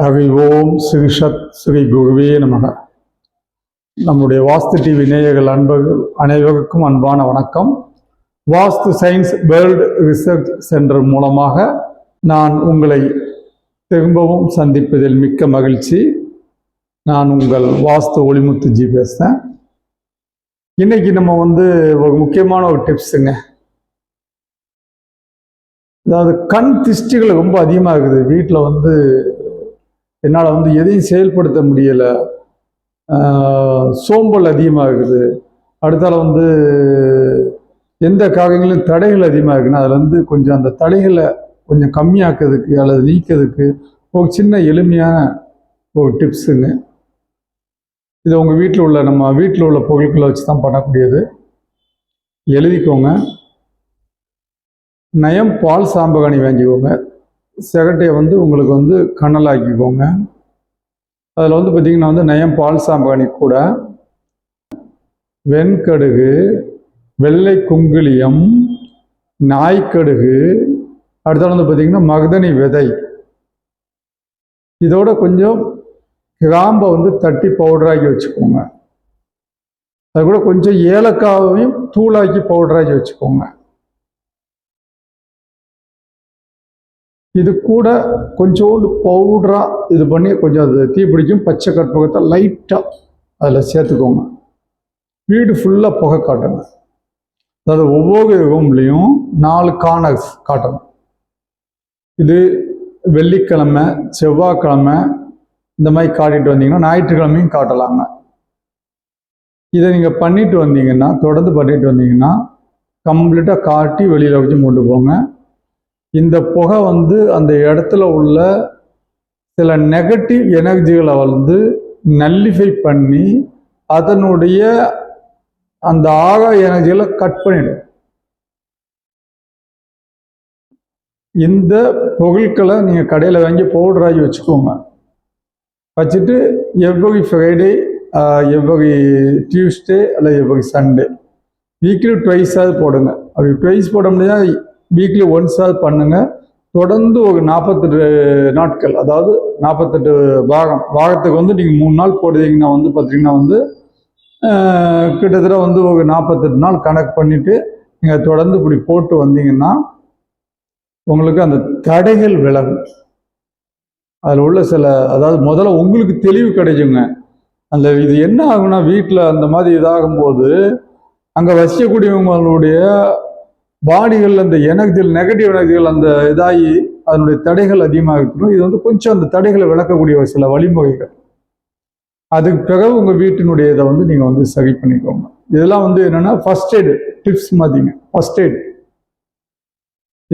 ஹரி ஓம் ஸ்ரீ சத் ஸ்ரீ குருவே நமக. நம்முடைய வாஸ்து டிவி நேயர்கள் அன்பர்கள் அனைவருக்கும் அன்பான வணக்கம். Vastu science world research centre மூலமாக நான் உங்களை திரும்பவும் சந்திப்பதில் மிக்க மகிழ்ச்சி. நான் உங்கள் வாஸ்து ஒளிமுத்து ஜி பேசுகிறேன் இன்னைக்கு நம்ம வந்து ஒரு முக்கியமான ஒரு டிப்ஸுங்க. அதாவது கண் திஷ்டிகள் ரொம்ப அதிகமாக இருக்குது. வீட்டில் வந்து என்னால் வந்து எதையும் செயல்படுத்த முடியலை. சோம்பல் அதிகமாக இருக்குது அடுத்தால வந்து எந்த காரியங்களும் தடைகள் அதிகமாக இருக்குன்னா அதில் வந்து கொஞ்சம் அந்த தடைகளை கொஞ்சம் கம்மியாக்கிறதுக்கு அல்லது நீக்கிறதுக்கு ஒரு சின்ன எளிமையான ஒரு டிப்ஸுங்க. இது உங்கள் வீட்டில் உள்ள நம்ம வீட்டில் உள்ள பொருட்களை வச்சு தான் பண்ணக்கூடியது. எழுதிக்கோங்க. நயம் பால் சாம்பகாணி வாங்கிக்கோங்க. செகட்டையை வந்து உங்களுக்கு வந்து கனலாக்கிக்கோங்க. அதில் வந்து பார்த்திங்கன்னா வந்து நயம் பால் சாம்பகாணி கூட. வெண்கடுகு வெள்ளை குங்குளியம் நாய்க்கடுகு அடுத்தது வந்து பார்த்திங்கன்னா மகதனி விதை. இதோட கொஞ்சம் கிராம்பை வந்து தட்டி பவுடராக்கி வச்சுக்கோங்க. அது கூட கொஞ்சம் ஏலக்காவையும் தூளாக்கி பவுடராக்கி வச்சுக்கோங்க. இது கூட கொஞ்சோண்டு பவுடராக இது பண்ணி கொஞ்சம் அது தீ பிடிக்கும் பச்சை கற்பகத்தை லைட்டாக அதில் சேர்த்துக்கோங்க. வீடு ஃபுல்லாக புகை காட்டுங்க அதாவது ஒவ்வொரு ரூம்லேயும் நாலு கார்னர்ஸ் காட்டணும். இது வெள்ளிக்கிழமை செவ்வாய்க்கிழமை இந்த மாதிரி காட்டிட்டு வந்தீங்கன்னா ஞாயிற்றுக்கிழமையும் காட்டலாங்க. இதை நீங்கள் பண்ணிட்டு வந்தீங்கன்னா தொடர்ந்து பண்ணிட்டு வந்தீங்கன்னா கம்ப்ளீட்டாக காட்டி வெளியில் வச்சு கொண்டு போங்க. இந்த புகை வந்து அந்த இடத்துல உள்ள சில நெகட்டிவ் எனர்ஜிகளை வந்து நல்லிஃபை பண்ணி அதனுடைய அந்த ஆகா எனர்ஜிகளை கட் பண்ணிடும். இந்த பொருட்களை நீங்கள் கடையில் வாங்கி பவுடராகி வச்சுக்கோங்க. வச்சுட்டு எவ்வகை ஃப்ரைடே எவ்வகை டியூஸ்டே அல்லது எவ்வகை சண்டே வீக்லி ட்வைஸாவது போடுங்க. அப்படி ட்வைஸ் போட முடியாது. வீக்லி ஒன்ஸாவது பண்ணுங்க. தொடர்ந்து ஒரு நாற்பத்தெட்டு நாட்கள் அதாவது நாற்பத்தெட்டு பாகம் பாகத்துக்கு வந்து நீங்கள் மூணு நாள் போடுறீங்கன்னா வந்து பார்த்தீங்கன்னா வந்து கிட்டத்தட்ட வந்து ஒரு நாற்பத்தெட்டு நாள் கணக்கு பண்ணிவிட்டு நீங்கள் தொடர்ந்து இப்படி போட்டு வந்தீங்கன்னா உங்களுக்கு அந்த தடைகள் விலகும். அதில் உள்ள சில அதாவது முதல்ல உங்களுக்கு தெளிவு கிடைக்குங்க. அந்த இது என்ன ஆகும்னா வீட்டில் அந்த மாதிரி இதாகும்போது அங்கே வசிக்கக்கூடியவங்களுடைய பாடிகள் அந்த எனர்ஜிகள் நெகட்டிவ் எனர்ஜிகள் அந்த இதாகி அதனுடைய தடைகள் அதிகமாக இருக்கணும். இது வந்து கொஞ்சம் அந்த தடைகளை விளக்கக்கூடிய ஒரு சில வழிமுறைகள். அதுக்கு பிறகு உங்கள் வீட்டினுடைய இதை வந்து நீங்கள் வந்து சரி பண்ணிக்கோங்க. இதெல்லாம் வந்து என்னென்னா ஃபர்ஸ்ட் எய்டு டிப்ஸ் மாதிரிங்க. ஃபர்ஸ்ட் எய்ட்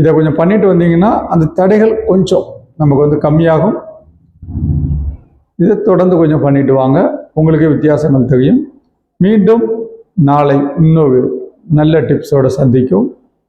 இதை கொஞ்சம் பண்ணிட்டு வந்தீங்கன்னா அந்த தடைகள் கொஞ்சம் நமக்கு வந்து கம்மியாகும். இதை தொடர்ந்து கொஞ்சம் பண்ணிட்டு வாங்க. உங்களுக்கே வித்தியாசங்கள் தெரியும். மீண்டும் நாளை இன்னொரு நல்ல டிப்ஸோட சந்திக்கும்.